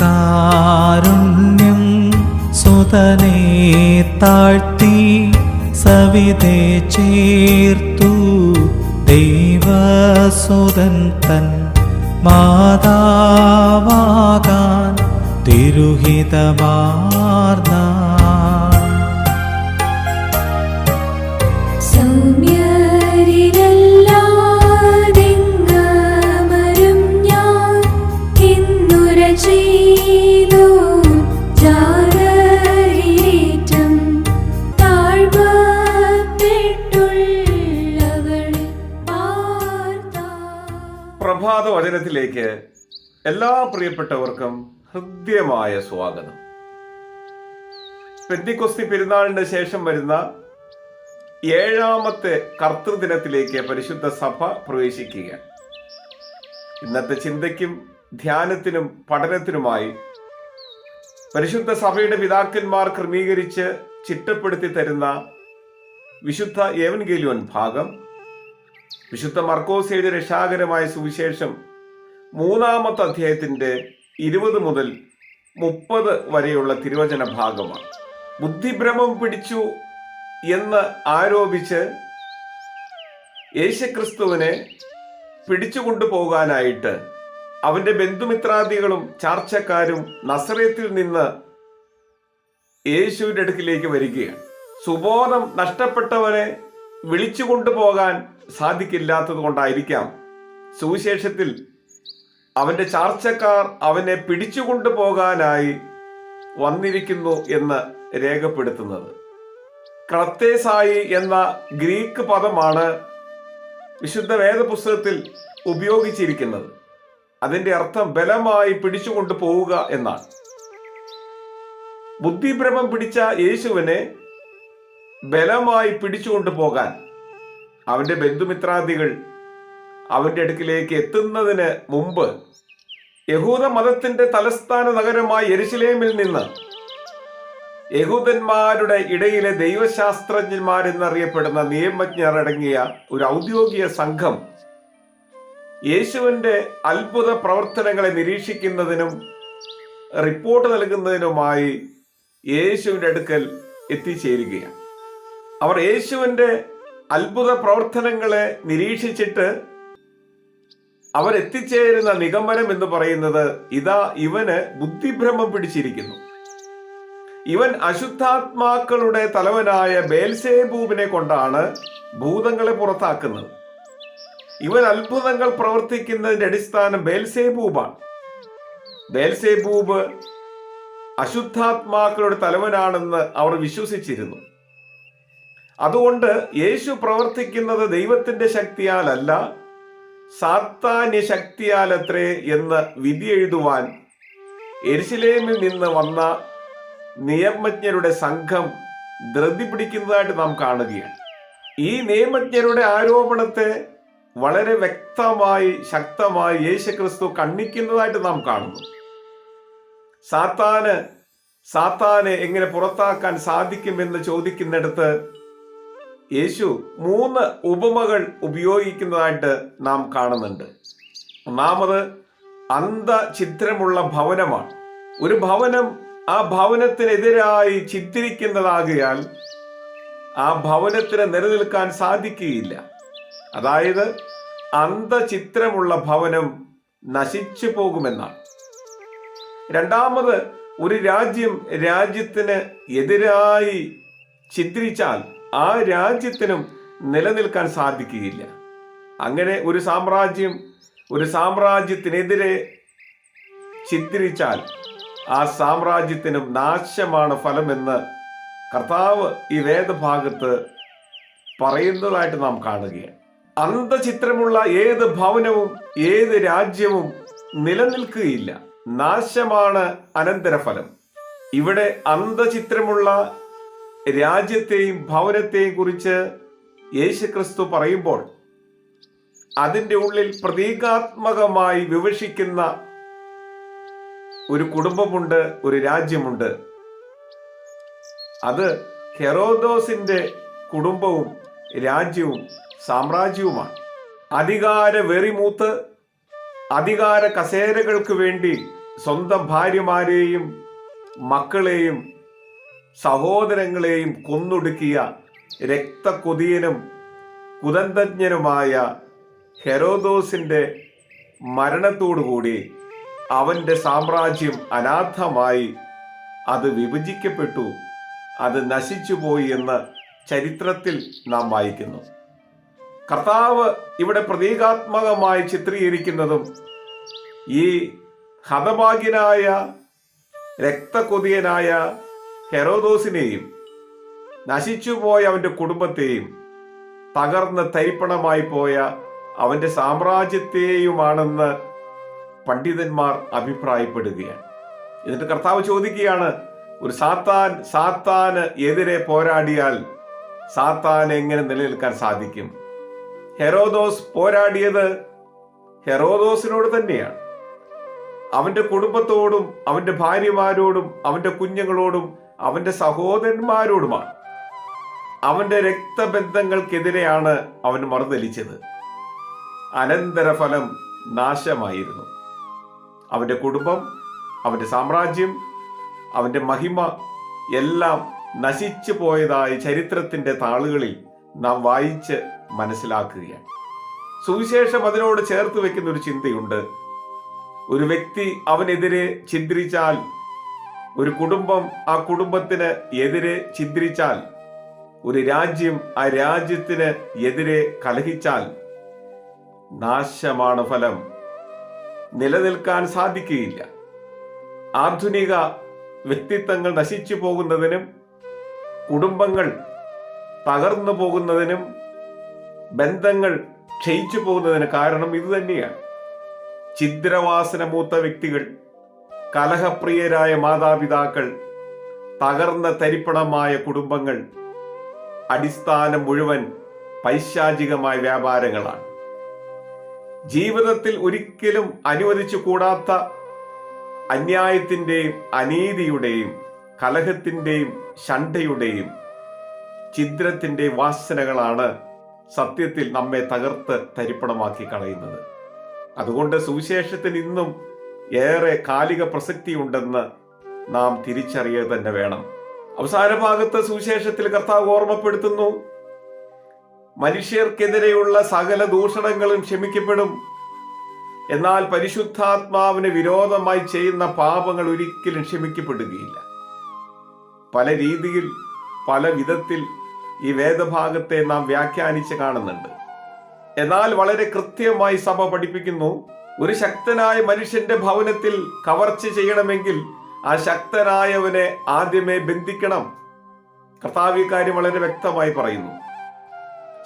കാരുണ്യം സുതനെ താഴ്ത്തി സവിതേ ചേർത്തു. ദൈവസുതൻ തൻ മാതാവാകാൻ തിരുഹിതമാർന്ന വചനത്തിലേക്ക് എല്ലാ പ്രിയപ്പെട്ടവർക്കും ഹൃദ്യമായ സ്വാഗതം. പെന്തിക്കൊസ്തി പെരുന്നാളിന് ശേഷം വരുന്ന ഏഴാമത്തെ കർത്തൃദിനത്തിലേക്ക് പരിശുദ്ധ സഭ പ്രവേശിക്കുക ഇന്നത്തെ ചിന്തയ്ക്കും ധ്യാനത്തിനും പഠനത്തിനുമായി പരിശുദ്ധ സഭയുടെ പിതാക്കന്മാർ ക്രമീകരിച്ച് ചിട്ടപ്പെടുത്തി തരുന്ന വിശുദ്ധ ഏവൻഗേലിയോൻ ഭാഗം വിശുദ്ധ മർക്കോസയുടെ രക്ഷാകരമായ സുവിശേഷം മൂന്നാമത്തെ അധ്യായത്തിന്റെ ഇരുപത് മുതൽ മുപ്പത് വരെയുള്ള തിരുവചന ഭാഗമാണ്. ബുദ്ധിഭ്രമം പിടിച്ചു എന്ന് ആരോപിച്ച് യേശുക്രിസ്തുവിനെ പിടിച്ചുകൊണ്ടു പോകാനായിട്ട് അവന്റെ ബന്ധുമിത്രാദികളും ചാർച്ചക്കാരും നസറേത്തിൽ നിന്ന് യേശുവിന്റെ അടുക്കിലേക്ക് വരികയാണ്. സുബോധം നഷ്ടപ്പെട്ടവനെ വിളിച്ചു കൊണ്ടുപോകാൻ സാധിക്കില്ലാത്തത് കൊണ്ടായിരിക്കാം സുവിശേഷത്തിൽ അവന്റെ ചാർച്ചക്കാർ അവനെ പിടിച്ചുകൊണ്ടു പോകാനായി വന്നിരിക്കുന്നു എന്ന് രേഖപ്പെടുത്തുന്നത്. ക്രത്തേസായി എന്ന ഗ്രീക്ക് പദമാണ് വിശുദ്ധ വേദപുസ്തകത്തിൽ ഉപയോഗിച്ചിരിക്കുന്നത്. അതിന്റെ അർത്ഥം ബലമായി പിടിച്ചുകൊണ്ടു പോവുക എന്നാണ്. ബുദ്ധിഭ്രമം പിടിച്ച യേശുവിനെ ബലമായി പിടിച്ചുകൊണ്ടു പോകാൻ അവന്റെ ബന്ധുമിത്രാദികൾ അവന്റെ അടുക്കിലേക്ക് എത്തുന്നതിന് മുമ്പ് യഹൂദ മതത്തിന്റെ തലസ്ഥാന നഗരമായ എരുശിലേമിൽ നിന്ന് യഹൂദന്മാരുടെ ഇടയിലെ ദൈവശാസ്ത്രജ്ഞന്മാരെന്നറിയപ്പെടുന്ന നിയമജ്ഞർ അടങ്ങിയ ഒരു ഔദ്യോഗിക സംഘം യേശുവിന്റെ അത്ഭുത പ്രവർത്തനങ്ങളെ നിരീക്ഷിക്കുന്നതിനും റിപ്പോർട്ട് നൽകുന്നതിനുമായി യേശുവിന്റെ അടുക്കൽ എത്തിച്ചേരുകയാണ്. അവർ യേശുവിന്റെ അത്ഭുത പ്രവർത്തനങ്ങളെ നിരീക്ഷിച്ചിട്ട് അവരെത്തിച്ചേരുന്ന നിഗമനം എന്ന് പറയുന്നത് ഇതാ ഇവന് ബുദ്ധിഭ്രമം പിടിച്ചിരിക്കുന്നു. ഇവൻ അശുദ്ധാത്മാക്കളുടെ തലവനായ ബേൽസേബൂബിനെ കൊണ്ടാണ് ഭൂതങ്ങളെ പുറത്താക്കുന്നത്. ഇവൻ അത്ഭുതങ്ങൾ പ്രവർത്തിക്കുന്നതിന്റെ അടിസ്ഥാനം ബേൽസേബൂബാണ്. ബേൽസേബൂബ് അശുദ്ധാത്മാക്കളുടെ തലവനാണെന്ന് അവർ വിശ്വസിച്ചിരുന്നു. അതുകൊണ്ട് യേശു പ്രവർത്തിക്കുന്നത് ദൈവത്തിന്റെ ശക്തിയാലല്ല സാത്താന്യ ശക്തിയാലത്രേ എന്ന് വിധി എഴുതുവാൻ എരിശിലേമിൽ നിന്ന് വന്ന നിയമജ്ഞരുടെ സംഘം ധൃതി പിടിക്കുന്നതായിട്ട് നാം കാണുകയാണ്. ഈ നിയമജ്ഞരുടെ ആരോപണത്തെ വളരെ വ്യക്തമായി ശക്തമായി യേശുക്രിസ്തു കണ്ണിക്കുന്നതായിട്ട് നാം കാണുന്നു. സാത്താന് സാത്താനെ എങ്ങനെ പുറത്താക്കാൻ സാധിക്കുമെന്ന് ചോദിക്കുന്നിടത്ത് യേശു മൂന്ന് ഉപമകൾ ഉപയോഗിക്കുന്നതായിട്ട് നാം കാണുന്നുണ്ട്. ഒന്നാമത് അന്ധഛിദ്രമുള്ള ഭവനമാണ്. ഒരു ഭവനം ആ ഭവനത്തിനെതിരായി ചിത്രിക്കുന്നതാകിയാൽ ആ ഭവനത്തിന് നിലനിൽക്കാൻ സാധിക്കുകയില്ല. അതായത് അന്ധചിത്രമുള്ള ഭവനം നശിച്ചു പോകുമെന്നാണ്. രണ്ടാമത് ഒരു രാജ്യം രാജ്യത്തിന് എതിരായി ചിത്രിച്ചാൽ ആ രാജ്യത്തിനും നിലനിൽക്കാൻ സാധിക്കുകയില്ല. അങ്ങനെ ഒരു സാമ്രാജ്യം ഒരു സാമ്രാജ്യത്തിനെതിരെ ചിത്രിച്ചാൽ ആ സാമ്രാജ്യത്തിനും നാശമാണ് ഫലമെന്ന് കർത്താവ് ഈ വേദഭാഗത്ത് പറയുന്നതായിട്ട് നാം കാണുകയാണ്. അന്ധചിത്രമുള്ള ഏത് ഭവനവും ഏത് രാജ്യവും നിലനിൽക്കുകയില്ല. നാശമാണ് അനന്തരഫലം. ഇവിടെ അന്ധചിത്രമുള്ള രാജ്യത്തെയും ഭവനത്തെയും കുറിച്ച് യേശുക്രിസ്തു പറയുമ്പോൾ അതിന്റെ ഉള്ളിൽ പ്രതീകാത്മകമായി വിവക്ഷിക്കുന്ന ഒരു കുടുംബമുണ്ട് ഒരു രാജ്യമുണ്ട്. അത് ഹെറോദോസിന്റെ കുടുംബവും രാജ്യവും സാമ്രാജ്യവുമാണ്. അധികാര വെറിമൂത്ത് അധികാര കസേരകൾക്ക് വേണ്ടി സ്വന്തം ഭാര്യമാരെയും മക്കളെയും സഹോദരങ്ങളെയും കൊന്നൊടുക്കിയ രക്തകൊതിയനും കുതന്തജ്ഞനുമായ ഹെറോദോസിന്റെ മരണത്തോടുകൂടി അവന്റെ സാമ്രാജ്യം അനാഥമായി അത് വിഭജിക്കപ്പെട്ടു. അത് നശിച്ചുപോയി എന്ന് ചരിത്രത്തിൽ നാം വായിക്കുന്നു. കർത്താവ് ഇവിടെ പ്രതീകാത്മകമായി ചിത്രീകരിക്കുന്നതും ഈ ഹതഭാഗ്യനായ രക്തകൊതിയനായ ഹെറോദോസിനെയും നശിച്ചുപോയ അവന്റെ കുടുംബത്തെയും തകർന്ന് തരിപ്പണമായി പോയ അവന്റെ സാമ്രാജ്യത്തെയുമാണെന്ന് പണ്ഡിതന്മാർ അഭിപ്രായപ്പെടുകയാണ്. എന്നിട്ട് കർത്താവ് ചോദിക്കുകയാണ് ഒരു സാത്താൻ സാത്താന് എതിരെ പോരാടിയാൽ സാത്താൻ എങ്ങനെ നിലനിൽക്കാൻ സാധിക്കും? ഹെറോദോസ് പോരാടിയത് ഹെറോദോസിനോട് തന്നെയാണ്. അവന്റെ കുടുംബത്തോടും അവന്റെ ഭാര്യമാരോടും അവന്റെ കുഞ്ഞുങ്ങളോടും അവന്റെ സഹോദരന്മാരോടുമാണ് അവന്റെ രക്തബന്ധങ്ങൾക്കെതിരെയാണ് അവൻ മറുതലിച്ചത്. അനന്തരഫലം നാശമായിരുന്നു. അവന്റെ കുടുംബം അവന്റെ സാമ്രാജ്യം അവന്റെ മഹിമ എല്ലാം നശിച്ചു പോയതായി ചരിത്രത്തിന്റെ താളുകളിൽ നാം വായിച്ച് മനസ്സിലാക്കുകയാണ്. സുവിശേഷം അതിനോട് ചേർത്ത് വെക്കുന്ന ഒരു ചിന്തയുണ്ട്. ഒരു വ്യക്തി അവനെതിരെ ഛിദ്രിച്ചാൽ ഒരു കുടുംബം ആ കുടുംബത്തിന് എതിരെ ചിന്തിച്ചാൽ ഒരു രാജ്യം ആ രാജ്യത്തിന് എതിരെ കലഹിച്ചാൽ നാശമാണ് ഫലം. നിലനിൽക്കാൻ സാധിക്കുകയില്ല. ആധുനിക വ്യക്തിത്വങ്ങൾ നശിച്ചു പോകുന്നതിനും കുടുംബങ്ങൾ തകർന്നു പോകുന്നതിനും ബന്ധങ്ങൾ ക്ഷയിച്ചു പോകുന്നതിന് കാരണം ഇതുതന്നെയാണ് ചിദ്രവാസന മൂത്ത വ്യക്തികൾ കലഹപ്രിയരായ മാതാപിതാക്കൾ തകർന്ന തരിപ്പണമായ കുടുംബങ്ങൾ അടിസ്ഥാനം മുഴുവൻ പൈശാചികമായ വ്യാപാരങ്ങളാണ്. ജീവിതത്തിൽ ഒരിക്കലും അനുവദിച്ചു കൂടാത്ത അന്യായത്തിന്റെയും അനീതിയുടെയും കലഹത്തിന്റെയും ശണ്ഠയുടെയും ഛിദ്രത്തിന്റെ വാസനകളാണ് സത്യത്തിൽ നമ്മെ തകർത്ത് തരിപ്പണമാക്കി കളയുന്നത്. അതുകൊണ്ട് സുവിശേഷത്തിൽ ഇന്നും ഏറെ കാലിക പ്രസക്തിയുണ്ടെന്ന് നാം തിരിച്ചറിയുക തന്നെ വേണം. അവസാന ഭാഗത്ത് സുവിശേഷത്തിൽ കർത്താവ് ഓർമ്മപ്പെടുത്തുന്നു. മനുഷ്യർക്കെതിരെയുള്ള സകല ദൂഷണങ്ങളും ക്ഷമിക്കപ്പെടും. എന്നാൽ പരിശുദ്ധാത്മാവിന് വിരോധമായി ചെയ്യുന്ന പാപങ്ങൾ ഒരിക്കലും ക്ഷമിക്കപ്പെടുകയില്ല. പല രീതിയിൽ പല വിധത്തിൽ ഈ വേദഭാഗത്തെ നാം വ്യാഖ്യാനിച്ച് കാണുന്നുണ്ട്. എന്നാൽ വളരെ കൃത്യമായി സഭ പഠിപ്പിക്കുന്നു. ഒരു ശക്തനായ മനുഷ്യന്റെ ഭവനത്തിൽ കവർച്ച ചെയ്യണമെങ്കിൽ ആ ശക്തനായവനെ ആദ്യമേ ബന്ധിക്കണം. കർത്താവ് കാര്യം വളരെ വ്യക്തമായി പറയുന്നു.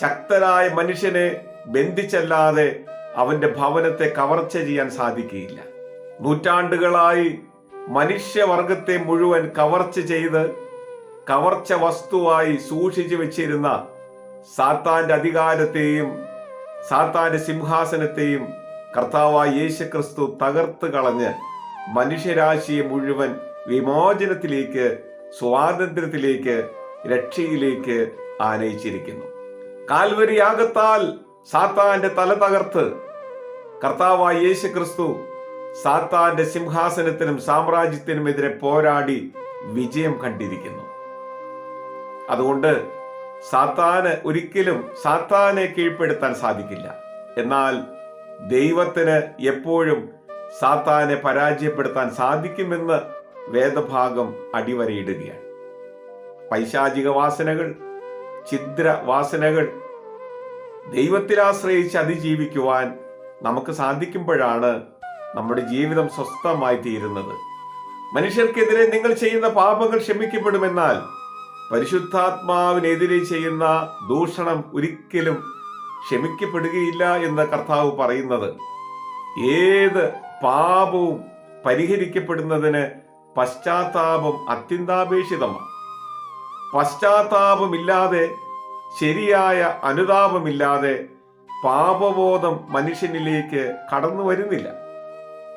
ശക്തനായ മനുഷ്യനെ ബന്ധിച്ചല്ലാതെ അവന്റെ ഭവനത്തെ കവർച്ച ചെയ്യാൻ സാധിക്കുകയില്ല. നൂറ്റാണ്ടുകളായി മനുഷ്യവർഗത്തെ മുഴുവൻ കവർച്ച ചെയ്ത് കവർച്ച വസ്തുവായി സൂക്ഷിച്ചു വെച്ചിരുന്ന സാത്താന്റെ അധികാരത്തെയും സാത്താന്റെ സിംഹാസനത്തെയും കർത്താവായ യേശുക്രിസ്തു തകർത്ത് കളഞ്ഞ് മനുഷ്യരാശിയെ മുഴുവൻ വിമോചനത്തിലേക്ക് സ്വാതന്ത്ര്യത്തിലേക്ക് രക്ഷയിലേക്ക് ആനയിച്ചിരിക്കുന്നു. കാൽവരി യാഗത്താൽ സാത്താന്റെ തല തകർത്ത് കർത്താവായ യേശു ക്രിസ്തു സാത്താന്റെ സിംഹാസനത്തിനും സാമ്രാജ്യത്തിനും എതിരെ പോരാടി വിജയം കണ്ടിരിക്കുന്നു. അതുകൊണ്ട് സാത്താന് ഒരിക്കലും സാത്താനെ കീഴ്പ്പെടുത്താൻ സാധിക്കില്ല. എന്നാൽ ദൈവത്തിന് എപ്പോഴും സാത്താനെ പരാജയപ്പെടുത്താൻ സാധിക്കുമെന്ന് വേദഭാഗം അടിവരയിടുകയാണ്. പൈശാചിക വാസനകൾ ഛിദ്ര വാസനകൾ ദൈവത്തിൽ ആശ്രയിച്ച് അതിജീവിക്കുവാൻ നമുക്ക് സാധിക്കുമ്പോഴാണ് നമ്മുടെ ജീവിതം സ്വസ്ഥമായി തീരുന്നത്. മനുഷ്യർക്കെതിരെ നിങ്ങൾ ചെയ്യുന്ന പാപങ്ങൾ ക്ഷമിക്കപ്പെടുമെന്നാൽ പരിശുദ്ധാത്മാവിനെതിരെ ചെയ്യുന്ന ദൂഷണം ഒരിക്കലും ക്ഷമിക്കപ്പെടുകയില്ല എന്ന് കർത്താവ് പറയുന്നത്. ഏത് പാപവും പരിഹരിക്കപ്പെടുന്നതിന് പശ്ചാത്താപം അത്യന്താപേക്ഷിതമാണ്. പശ്ചാത്താപമില്ലാതെ ശരിയായ അനുതാപമില്ലാതെ പാപബോധം മനുഷ്യനിലേക്ക് കടന്നു വരുന്നില്ല.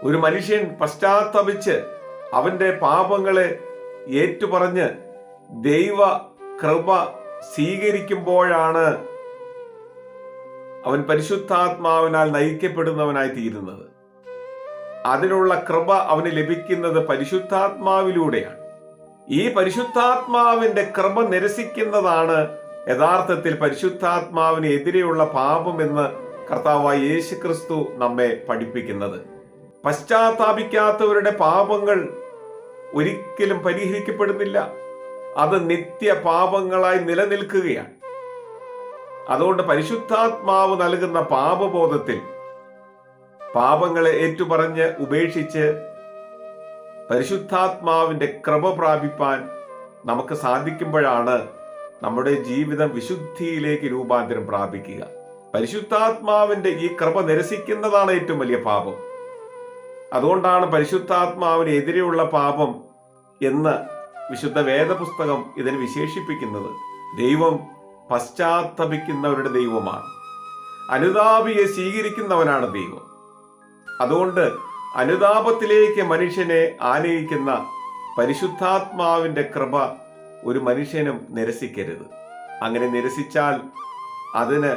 ഒരു മനുഷ്യൻ പശ്ചാത്തപിച്ച് അവന്റെ പാപങ്ങളെ ഏറ്റുപറഞ്ഞ് ദൈവ കൃപ സ്വീകരിക്കുമ്പോഴാണ് അവൻ പരിശുദ്ധാത്മാവിനാൽ നയിക്കപ്പെടുന്നവനായി തീരുന്നത്. അതിനുള്ള കൃപ അവന് ലഭിക്കുന്നത് പരിശുദ്ധാത്മാവിലൂടെയാണ്. ഈ പരിശുദ്ധാത്മാവിന്റെ കൃപ നിരസിക്കുന്നതാണ് യഥാർത്ഥത്തിൽ പരിശുദ്ധാത്മാവിന് എതിരെയുള്ള പാപമെന്ന് കർത്താവായ യേശു ക്രിസ്തു നമ്മെ പഠിപ്പിക്കുന്നത്. പശ്ചാത്താപിക്കാത്തവരുടെ പാപങ്ങൾ ഒരിക്കലും പരിഹരിക്കപ്പെടുന്നില്ല. അത് നിത്യ പാപങ്ങളായി നിലനിൽക്കുകയാണ്. അതുകൊണ്ട് പരിശുദ്ധാത്മാവ് നൽകുന്ന പാപബോധത്തിൽ പാപങ്ങളെ ഏറ്റുപറഞ്ഞ് ഉപേക്ഷിച്ച് പരിശുദ്ധാത്മാവിന്റെ കൃപ പ്രാപിപ്പാൻ നമുക്ക് സാധിക്കുമ്പോഴാണ് നമ്മുടെ ജീവിതം വിശുദ്ധിയിലേക്ക് രൂപാന്തരം പ്രാപിക്കുക. പരിശുദ്ധാത്മാവിന്റെ ഈ കൃപ നിരസിക്കുന്നതാണ് ഏറ്റവും വലിയ പാപം. അതുകൊണ്ടാണ് പരിശുദ്ധാത്മാവിന് എതിരെയുള്ള പാപം എന്ന് വിശുദ്ധ വേദപുസ്തകം ഇതിനെ വിശേഷിപ്പിക്കുന്നത്. ദൈവം പശ്ചാത്തപിക്കുന്നവരുടെ ദൈവമാണ്. അനുതാപിയെ സ്വീകരിക്കുന്നവനാണ് ദൈവം. അതുകൊണ്ട് അനുതാപത്തിലേക്ക് മനുഷ്യനെ ആനയിക്കുന്ന പരിശുദ്ധാത്മാവിന്റെ കൃപ ഒരു മനുഷ്യനും നിരസിക്കരുത്. അങ്ങനെ നിരസിച്ചാൽ അതിന്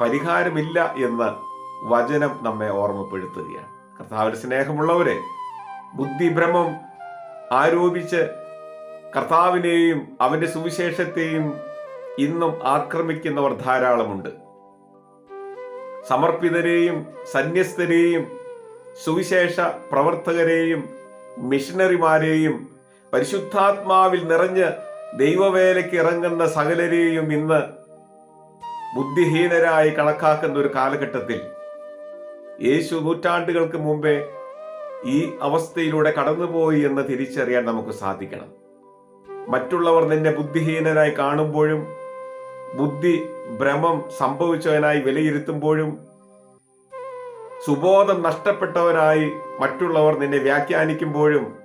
പരിഹാരമില്ല എന്ന് വചനം നമ്മെ ഓർമ്മപ്പെടുത്തുകയാണ്. കർത്താവിന്റെ സ്നേഹമുള്ളവരെ ബുദ്ധിഭ്രമം ആരോപിച്ച് കർത്താവിനെയും അവന്റെ സുവിശേഷത്തെയും ഇന്നും ആക്രമിക്കുന്നവർ ധാരാളമുണ്ട്. സമർപ്പിതരെയും സന്യസ്തരെയും സുവിശേഷ പ്രവർത്തകരെയും മിഷണറിമാരെയും പരിശുദ്ധാത്മാവിൽ നിറഞ്ഞ് ദൈവവേലയ്ക്ക് ഇറങ്ങുന്ന സകലരെയും ഇന്ന് ബുദ്ധിഹീനരായി കണക്കാക്കുന്ന ഒരു കാലഘട്ടത്തിൽ യേശു നൂറ്റാണ്ടുകൾക്ക് മുമ്പേ ഈ അവസ്ഥയിലൂടെ കടന്നുപോയി എന്ന് തിരിച്ചറിയാൻ നമുക്ക് സാധിക്കണം. മറ്റുള്ളവർ നിന്നെ ബുദ്ധിഹീനനായി കാണുമ്പോഴും ബുദ്ധി ഭ്രമം സംഭവിച്ചവനായി വിലയിരുത്തുമ്പോഴും സുബോധം നഷ്ടപ്പെട്ടവനായി മറ്റുള്ളവർ നിന്നെ വ്യാഖ്യാനിക്കുമ്പോഴും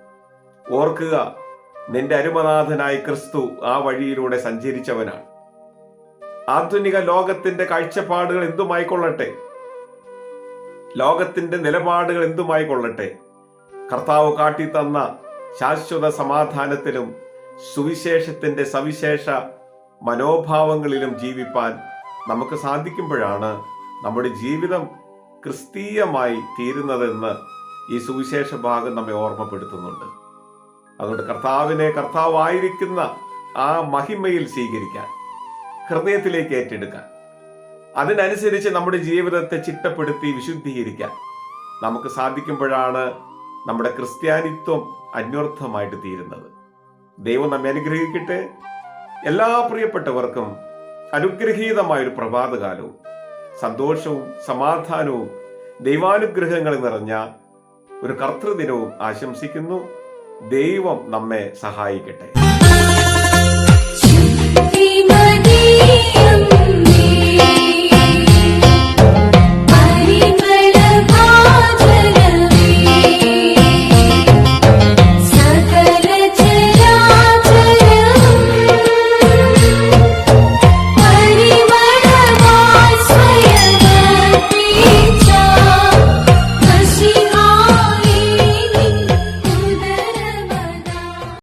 ഓർക്കുക നിന്റെ അരുമനാഥനായി ക്രിസ്തു ആ വഴിയിലൂടെ സഞ്ചരിച്ചവനാണ്. ആധുനിക ലോകത്തിന്റെ കാഴ്ചപ്പാടുകൾ എന്തുമായിക്കൊള്ളട്ടെ? ലോകത്തിന്റെ നിലപാടുകൾ എന്തുമായിക്കൊള്ളട്ടെ? കർത്താവ് കാട്ടിത്തന്ന ശാശ്വത സമാധാനത്തിലും സുവിശേഷത്തിന്റെ സവിശേഷ മനോഭാവങ്ങളിലും ജീവിപ്പാൻ നമുക്ക് സാധിക്കുമ്പോഴാണ് നമ്മുടെ ജീവിതം ക്രിസ്തീയമായി തീരുന്നതെന്ന് ഈ സുവിശേഷ ഭാഗം നമ്മെ ഓർമ്മപ്പെടുത്തുന്നുണ്ട്. അതുകൊണ്ട് കർത്താവിനെ കർത്താവായിരിക്കുന്ന ആ മഹിമയിൽ സ്വീകരിക്കാൻ ഹൃദയത്തിലേക്ക് ഏറ്റെടുക്കാൻ അതിനനുസരിച്ച് നമ്മുടെ ജീവിതത്തെ ചിട്ടപ്പെടുത്തി വിശുദ്ധീകരിക്കാൻ നമുക്ക് സാധിക്കുമ്പോഴാണ് നമ്മുടെ ക്രിസ്ത്യാനിത്വം അന്വർത്ഥമായിട്ട് തീരുന്നത്. ദൈവം നമ്മെ അനുഗ്രഹിക്കട്ടെ. എല്ലാ പ്രിയപ്പെട്ടവർക്കും അനുഗ്രഹീതമായ ഒരു പ്രഭാതകാലവും സന്തോഷവും സമാധാനവും ദൈവാനുഗ്രഹങ്ങൾ നിറഞ്ഞ ഒരു കർത്തൃദിനവും ആശംസിക്കുന്നു. ദൈവം നമ്മെ സഹായിക്കട്ടെ.